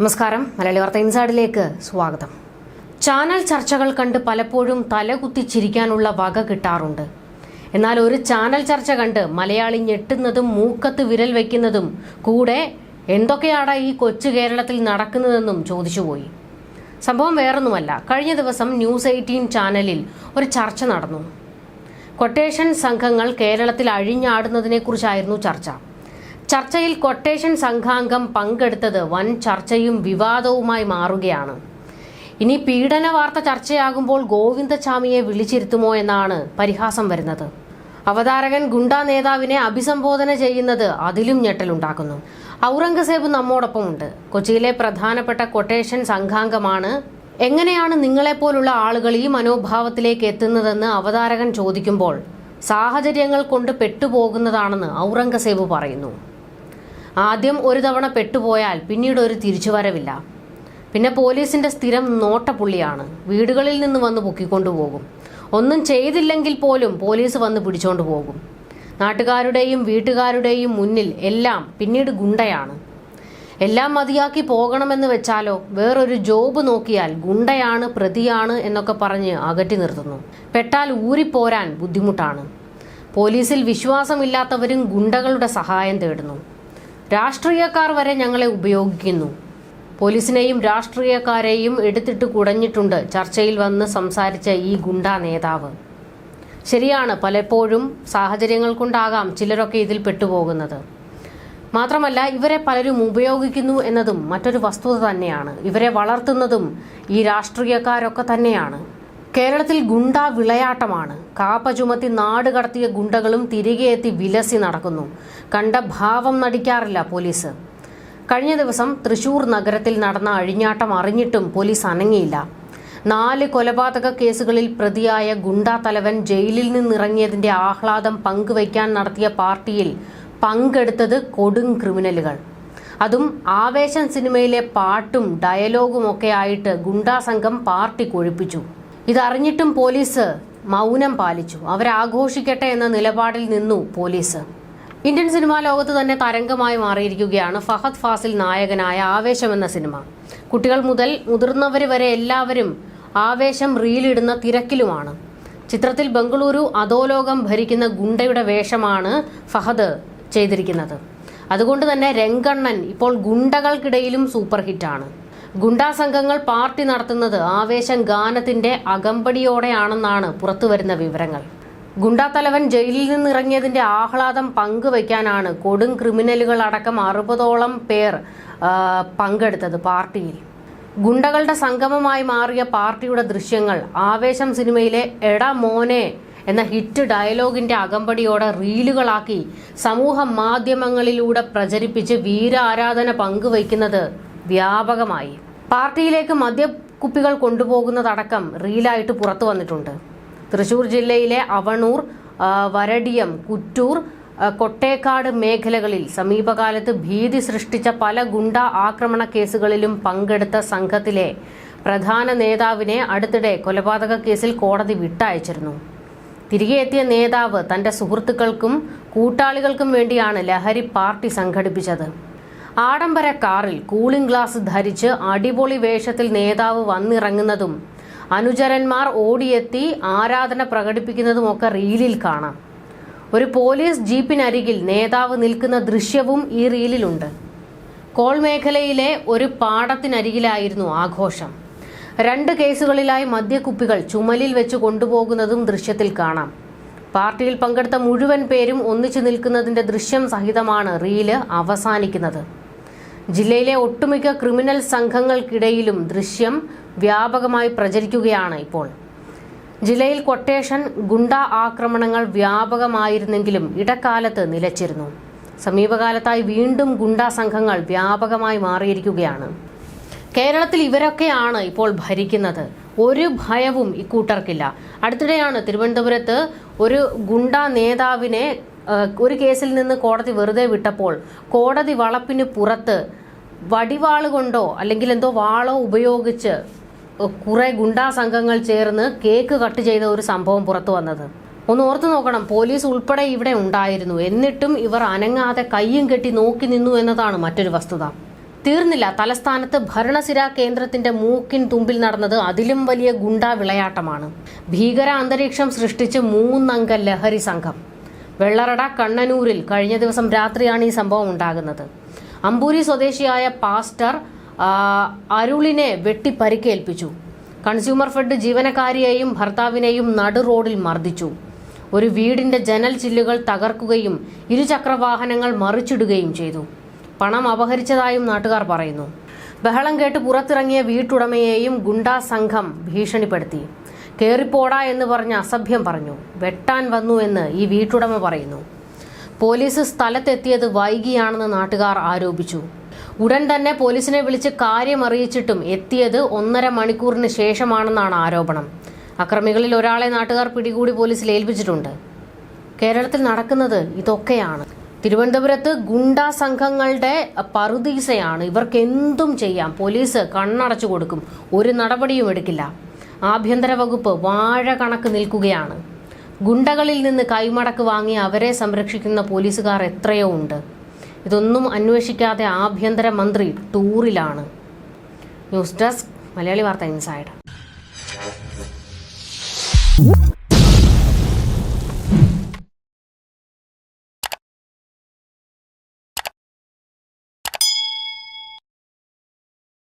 നമസ്കാരം. മലയാളി വാർത്ത ഇൻസൈഡിലേക്ക് സ്വാഗതം. ചാനൽ ചർച്ചകൾ കണ്ട് പലപ്പോഴും തലകുത്തി ചിരിക്കാനുള്ള വക കിട്ടാറുണ്ട്. എന്നാൽ ഒരു ചാനൽ ചർച്ച കണ്ട് മലയാളി ഞെട്ടുന്നതും മൂക്കത്ത് വിരൽ വയ്ക്കുന്നതും കൂടെ എന്തൊക്കെയാടാ ഈ കൊച്ചു കേരളത്തിൽ നടക്കുന്നതെന്നും ചോദിച്ചുപോയി സംഭവം വേറൊന്നുമല്ല. കഴിഞ്ഞ ദിവസം ന്യൂസ് എയ്റ്റീൻ ചാനലിൽ ഒരു ചർച്ച നടന്നു. കൊട്ടേഷൻ സംഘങ്ങൾ കേരളത്തിൽ അഴിഞ്ഞാടുന്നതിനെക്കുറിച്ചായിരുന്നു ചർച്ച. ചർച്ചയിൽ കൊട്ടേഷൻ സംഘാംഗം പങ്കെടുത്തത് വൻ ചർച്ചയും വിവാദവുമായി മാറുകയാണ്. ഇനി പീഡന വാർത്ത ചർച്ചയാകുമ്പോൾ ഗോവിന്ദചാമിയെ വിളിച്ചിരുത്തുമോ എന്നാണ് പരിഹാസം വരുന്നത്. അവതാരകൻ ഗുണ്ടാ നേതാവിനെ അഭിസംബോധന ചെയ്യുന്നത് അതിലും ഞെട്ടലുണ്ടാക്കുന്നു. ഔറംഗസേബ് നമ്മോടൊപ്പമുണ്ട്. കൊച്ചിയിലെ പ്രധാനപ്പെട്ട കൊട്ടേഷൻ സംഘാംഗമാണ്. എങ്ങനെയാണ് നിങ്ങളെപ്പോലുള്ള ആളുകൾ ഈ മനോഭാവത്തിലേക്ക് എത്തുന്നതെന്ന് അവതാരകൻ ചോദിക്കുമ്പോൾ സാഹചര്യങ്ങൾ കൊണ്ട് പെട്ടുപോകുന്നതാണെന്ന് ഔറംഗസേബ് പറയുന്നു. ആദ്യം ഒരു തവണ പെട്ടുപോയാൽ പിന്നീട് ഒരു തിരിച്ചുവരവില്ല പിന്നെ പോലീസിന്റെ സ്ഥിരം നോട്ടപ്പുള്ളിയാണ്. വീടുകളിൽ നിന്ന് വന്ന് പൊക്കിക്കൊണ്ടുപോകും ഒന്നും ചെയ്തില്ലെങ്കിൽ പോലും പോലീസ് വന്ന് പിടിച്ചോണ്ട് പോകും. നാട്ടുകാരുടെയും വീട്ടുകാരുടെയും മുന്നിൽ എല്ലാം പിന്നീട് ഗുണ്ടയാണ്. എല്ലാം മതിയാക്കി പോകണമെന്ന് വെച്ചാലോ വേറൊരു ജോബ് നോക്കിയാൽ ഗുണ്ടയാണ് പ്രതിയാണ് എന്നൊക്കെ പറഞ്ഞ് അകറ്റി നിർത്തുന്നു. പെട്ടാൽ ഊരിപ്പോരാൻ ബുദ്ധിമുട്ടാണ്. പോലീസിൽ വിശ്വാസമില്ലാത്തവരും ഗുണ്ടകളുടെ സഹായം തേടുന്നു. രാഷ്ട്രീയക്കാർ വരെ ഞങ്ങളെ ഉപയോഗിക്കുന്നു. പോലീസിനെയും രാഷ്ട്രീയക്കാരെയും എടുത്തിട്ട് കുടഞ്ഞിട്ടുണ്ട് ചർച്ചയിൽ വന്ന് സംസാരിച്ച ഈ ഗുണ്ടാ നേതാവ്. ശരിയാണ് പലപ്പോഴും സാഹചര്യങ്ങൾ കൊണ്ടാകാം ചിലരൊക്കെ ഇതിൽ പെട്ടുപോകുന്നത്. മാത്രമല്ല ഇവരെ പലരും ഉപയോഗിക്കുന്നു എന്നതും മറ്റൊരു വസ്തുത തന്നെയാണ്. ഇവരെ വളർത്തുന്നതും ഈ രാഷ്ട്രീയക്കാരൊക്കെ തന്നെയാണ്. കേരളത്തിൽ ഗുണ്ട വിളയാട്ടമാണ്. കാപ്പ ചുമത്തി നാട് കടത്തിയ ഗുണ്ടകളും തിരികെ എത്തി വിലസി നടക്കുന്നു. കണ്ട ഭാവം നടിക്കാറില്ല പോലീസ്. കഴിഞ്ഞ ദിവസം തൃശൂർ നഗരത്തിൽ നടന്ന അഴിഞ്ഞാട്ടം അറിഞ്ഞിട്ടും പോലീസ് അനങ്ങിയില്ല. നാല് കൊലപാതക കേസുകളിൽ പ്രതിയായ ഗുണ്ട തലവൻ ജയിലിൽ നിന്നിറങ്ങിയതിന്റെ ആഹ്ലാദം പങ്കുവയ്ക്കാൻ നടത്തിയ പാർട്ടിയിൽ പങ്കെടുത്തത് കൊടും ക്രിമിനലുകൾ. അതും ആവേശം സിനിമയിലെ പാട്ടും ഡയലോഗും ഒക്കെ ആയിട്ട് ഗുണ്ടാ സംഘം പാർട്ടി കൊഴിപ്പിച്ചു. ഇതറിഞ്ഞിട്ടും പോലീസ് മൗനം പാലിച്ചു. അവരാഘോഷിക്കട്ടെ എന്ന നിലപാടിൽ നിന്നു പോലീസ്. ഇന്ത്യൻ സിനിമാ ലോകത്ത് തന്നെ തരംഗമായി മാറിയിരിക്കുകയാണ് ഫഹദ് ഫാസിൽ നായകനായ ആവേശം എന്ന സിനിമ. കുട്ടികൾ മുതൽ മുതിർന്നവർ വരെ എല്ലാവരും ആവേശം റീലിടുന്ന തിരക്കിലുമാണ്. ചിത്രത്തിൽ ബംഗളൂരു അധോലോകം ഭരിക്കുന്ന ഗുണ്ടയുടെ വേഷമാണ് ഫഹദ് ചെയ്തിരിക്കുന്നത്. അതുകൊണ്ട് തന്നെ രംഗണ്ണൻ ഇപ്പോൾ ഗുണ്ടകൾക്കിടയിലും സൂപ്പർ ഹിറ്റാണ് ഗുണ്ടാ സംഘങ്ങൾ പാർട്ടി നടത്തുന്നത് ആവേശം ഗാനത്തിന്റെ അകമ്പടിയോടെയാണെന്നാണ് പുറത്തുവരുന്ന വിവരങ്ങൾ. ഗുണ്ടാ തലവൻ ജയിലിൽ നിന്നിറങ്ങിയതിന്റെ ആഹ്ലാദം പങ്കുവയ്ക്കാനാണ് കൊടും ക്രിമിനലുകൾ അടക്കം അറുപതോളം പേർ പങ്കെടുത്തത് പാർട്ടിയിൽ. ഗുണ്ടകളുടെ സംഗമമായി മാറിയ പാർട്ടിയുടെ ദൃശ്യങ്ങൾ ആവേശം സിനിമയിലെ എടാ മോനെ എന്ന ഹിറ്റ് ഡയലോഗിന്റെ അകമ്പടിയോടെ റീലുകളാക്കി സമൂഹ മാധ്യമങ്ങളിലൂടെ പ്രചരിപ്പിച്ച് വീരാരാധന പങ്കുവയ്ക്കുന്നത് വ്യാപകമായി. പാർട്ടിയിലേക്ക് മദ്യക്കുപ്പികൾ കൊണ്ടുപോകുന്നതടക്കം റീലായിട്ട് പുറത്തു വന്നിട്ടുണ്ട്. തൃശൂർ ജില്ലയിലെ അവണൂർ വരടിയം കുറ്റൂർ കൊട്ടേക്കാട് മേഖലകളിൽ സമീപകാലത്ത് ഭീതി സൃഷ്ടിച്ച പല ഗുണ്ട ആക്രമണ കേസുകളിലും പങ്കെടുത്ത സംഘത്തിലെ പ്രധാന നേതാവിനെ അടുത്തിടെ കൊലപാതക കേസിൽ കോടതി വിട്ടയച്ചിരുന്നു. തിരികെ എത്തിയ നേതാവ് തന്റെ സുഹൃത്തുക്കൾക്കും കൂട്ടാളികൾക്കും വേണ്ടിയാണ് ലഹരി പാർട്ടി സംഘടിപ്പിച്ചത്. ആഡംബര കാറിൽ കൂളിംഗ് ഗ്ലാസ് ധരിച്ച് അടിപൊളി വേഷത്തിൽ നേതാവ് വന്നിറങ്ങുന്നതും അനുചരന്മാർ ഓടിയെത്തി ആരാധന പ്രകടിപ്പിക്കുന്നതും ഒക്കെ റീലിൽ കാണാം. ഒരു പോലീസ് ജീപ്പിനരികിൽ നേതാവ് നിൽക്കുന്ന ദൃശ്യവും ഈ റീലിലുണ്ട്. കോൾ മേഖലയിലെ ഒരു പാടത്തിനരികിലായിരുന്നു ആഘോഷം. രണ്ട് കേസുകളിലായി മദ്യക്കുപ്പികൾ ചുമലിൽ വെച്ച് കൊണ്ടുപോകുന്നതും ദൃശ്യത്തിൽ കാണാം. പാർട്ടിയിൽ പങ്കെടുത്ത മുഴുവൻ പേരും ഒന്നിച്ചു നിൽക്കുന്നതിന്റെ ദൃശ്യം സഹിതമാണ് റീൽ അവസാനിക്കുന്നത്. ജില്ലയിലെ ഒട്ടുമിക്ക ക്രിമിനൽ സംഘങ്ങൾക്കിടയിലും ദൃശ്യം വ്യാപകമായി പ്രചരിക്കുകയാണ് ഇപ്പോൾ. ജില്ലയിൽ കൊട്ടേഷൻ ഗുണ്ട ആക്രമണങ്ങൾ വ്യാപകമായിരുന്നെങ്കിലും ഇടക്കാലത്ത് നിലച്ചിരുന്നു. സമീപകാലത്തായി വീണ്ടും ഗുണ്ടാ സംഘങ്ങൾ വ്യാപകമായി മാറിയിരിക്കുകയാണ്. കേരളത്തിൽ ഇവരൊക്കെയാണ് ഇപ്പോൾ ഭരിക്കുന്നത്. ഒരു ഭയവും ഇക്കൂട്ടർക്കില്ല. അടുത്തിടെയാണ് തിരുവനന്തപുരത്ത് ഒരു ഗുണ്ട നേതാവിനെ ഒരു കേസിൽ നിന്ന് കോടതി വെറുതെ വിട്ടപ്പോൾ കോടതി വളപ്പിന് പുറത്ത് വടിവാൾ കൊണ്ടോ അല്ലെങ്കിൽ എന്തോ വാളോ ഉപയോഗിച്ച് കുറെ ഗുണ്ടാ സംഘങ്ങൾ ചേർന്ന് കേക്ക് കട്ട് ചെയ്ത ഒരു സംഭവം പുറത്തു വന്നത്. ഒന്ന് ഓർത്തു നോക്കണം പോലീസ് ഉൾപ്പെടെ ഇവിടെ ഉണ്ടായിരുന്നു. എന്നിട്ടും ഇവർ അനങ്ങാതെ കയ്യും കെട്ടി നോക്കി നിന്നു എന്നതാണ് മറ്റൊരു വസ്തുത. തീർന്നില്ല തലസ്ഥാനത്ത് ഭരണസിര കേന്ദ്രത്തിന്റെ മൂക്കിൻ തുമ്പിൽ നടന്നത് അതിലും വലിയ ഗുണ്ടാ വിളയാട്ടമാണ്. ഭീകര അന്തരീക്ഷം സൃഷ്ടിച്ച് മൂന്നംഗ ലഹരി സംഘം. വെള്ളറട കണ്ണനൂരിൽ കഴിഞ്ഞ ദിവസം രാത്രിയാണ് ഈ സംഭവം ഉണ്ടാകുന്നത്. അമ്പൂരി സ്വദേശിയായ പാസ്റ്റർ അരുളിനെ വെട്ടി പരിക്കേൽപ്പിച്ചു കൺസ്യൂമർ ഫെഡ് ജീവനക്കാരിയെയും ഭർത്താവിനെയും നടു റോഡിൽ മർദ്ദിച്ചു. ഒരു വീടിന്റെ ജനൽ ചില്ലുകൾ തകർക്കുകയും ഇരുചക്രവാഹനങ്ങൾ മറിച്ചിടുകയും ചെയ്തു. പണം അപഹരിച്ചതായും നാട്ടുകാർ പറയുന്നു. ബഹളം കേട്ട് പുറത്തിറങ്ങിയ വീട്ടുടമയെയും ഗുണ്ടാ സംഘം ഭീഷണിപ്പെടുത്തി. കേറിപ്പോടാ എന്ന് പറഞ്ഞ് അസഭ്യം പറഞ്ഞു. വെട്ടാൻ വന്നു എന്ന് ഈ വീട്ടുടമ പറയുന്നു. പോലീസ് സ്ഥലത്തെത്തിയത് വൈകിയാണെന്ന് നാട്ടുകാർ ആരോപിച്ചു. ഉടൻ തന്നെ പോലീസിനെ വിളിച്ച് കാര്യം അറിയിച്ചിട്ടും എത്തിയത് ഒന്നര മണിക്കൂറിന് ശേഷമാണെന്നാണ് ആരോപണം. അക്രമികളിൽ ഒരാളെ നാട്ടുകാർ പിടികൂടി പോലീസിൽ ഏൽപ്പിച്ചിട്ടുണ്ട്. കേരളത്തിൽ നടക്കുന്നത് ഇതൊക്കെയാണ്. തിരുവനന്തപുരത്ത് ഗുണ്ടാ സംഘങ്ങളുടെ പറുദീസയാണ്. ഇവർക്ക് എന്തും ചെയ്യാം. പോലീസ് കണ്ണടച്ചു കൊടുക്കും. ഒരു നടപടിയും എടുക്കില്ല. ആഭ്യന്തര വകുപ്പ് വാഴ കണക്ക് നിൽക്കുകയാണ്. ഗുണ്ടകളിൽ നിന്ന് കൈമടക്ക് വാങ്ങി അവരെ സംരക്ഷിക്കുന്ന പോലീസുകാർ എത്രയോ ഉണ്ട്. ഇതൊന്നും അന്വേഷിക്കാതെ ആഭ്യന്തര മന്ത്രി ടൂറിലാണ്. ന്യൂസ് ഡെസ്ക് മലയാളി വാർത്ത ഇൻസൈഡ്.